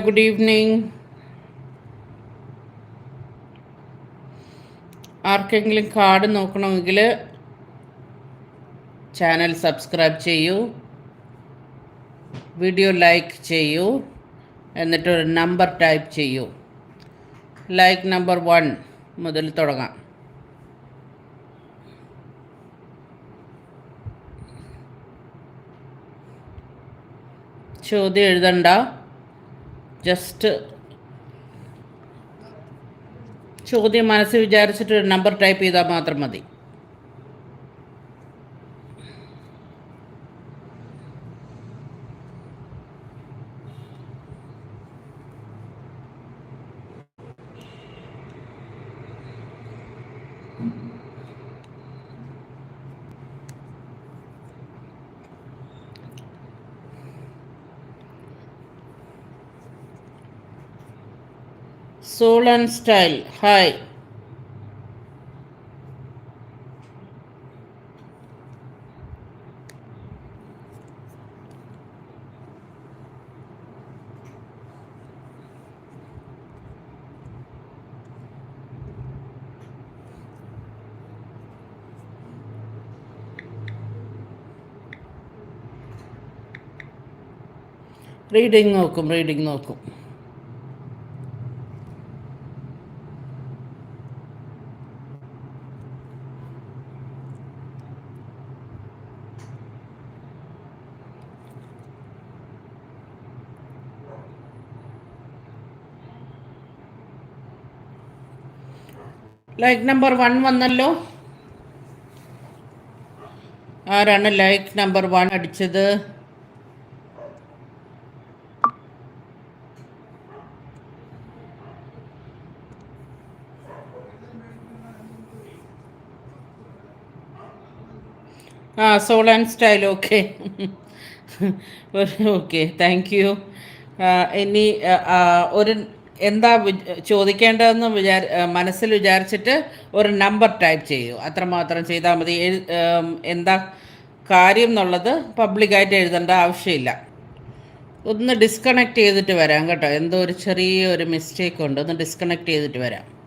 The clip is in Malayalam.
Good evening. ആർക്കെങ്കിലും കാർഡ് നോക്കണമെങ്കിൽ ചാനൽ സബ്സ്ക്രൈബ് ചെയ്യൂ. വീഡിയോ ലൈക്ക് ചെയ്യൂ. എന്നിട്ട് ഒരു നമ്പർ ടൈപ്പ് ചെയ്യൂ. ലൈക്ക് നമ്പർ വൺ മുതൽ തുടങ്ങാം. ചോദ്യം എഴുതണ്ട. ജസ്റ്റ് ചോദ്യം മനസ്സിൽ വിചാരിച്ചിട്ട് ഒരു നമ്പർ ടൈപ്പ് ചെയ്താൽ മാത്രം മതി. Soul and style hi reading നോക്കും റീഡിങ് നോക്കും ലൈക്ക് നമ്പർ വൺ വന്നല്ലോ. ആരാണ് ലൈക്ക് നമ്പർ വൺ അടിച്ചത്? ആ soul and style okay okay thank you ഇനി ഒരു എന്താ ചോദിക്കേണ്ടതെന്ന് വിചാരി മനസ്സിൽ വിചാരിച്ചിട്ട് ഒരു നമ്പർ ടൈപ്പ് ചെയ്യൂ. അത്രമാത്രം ചെയ്താൽ മതി. എന്താ കാര്യം എന്നുള്ളത് പബ്ലിക്കായിട്ട് എഴുതേണ്ട ആവശ്യമില്ല. ഒന്ന് ഡിസ്കണക്ട് ചെയ്തിട്ട് വരാം കേട്ടോ. എന്തോ ഒരു ചെറിയ ഒരു മിസ്റ്റേക്ക് ഉണ്ട്. ഒന്ന് ഡിസ്കണക്ട് ചെയ്തിട്ട് വരാം.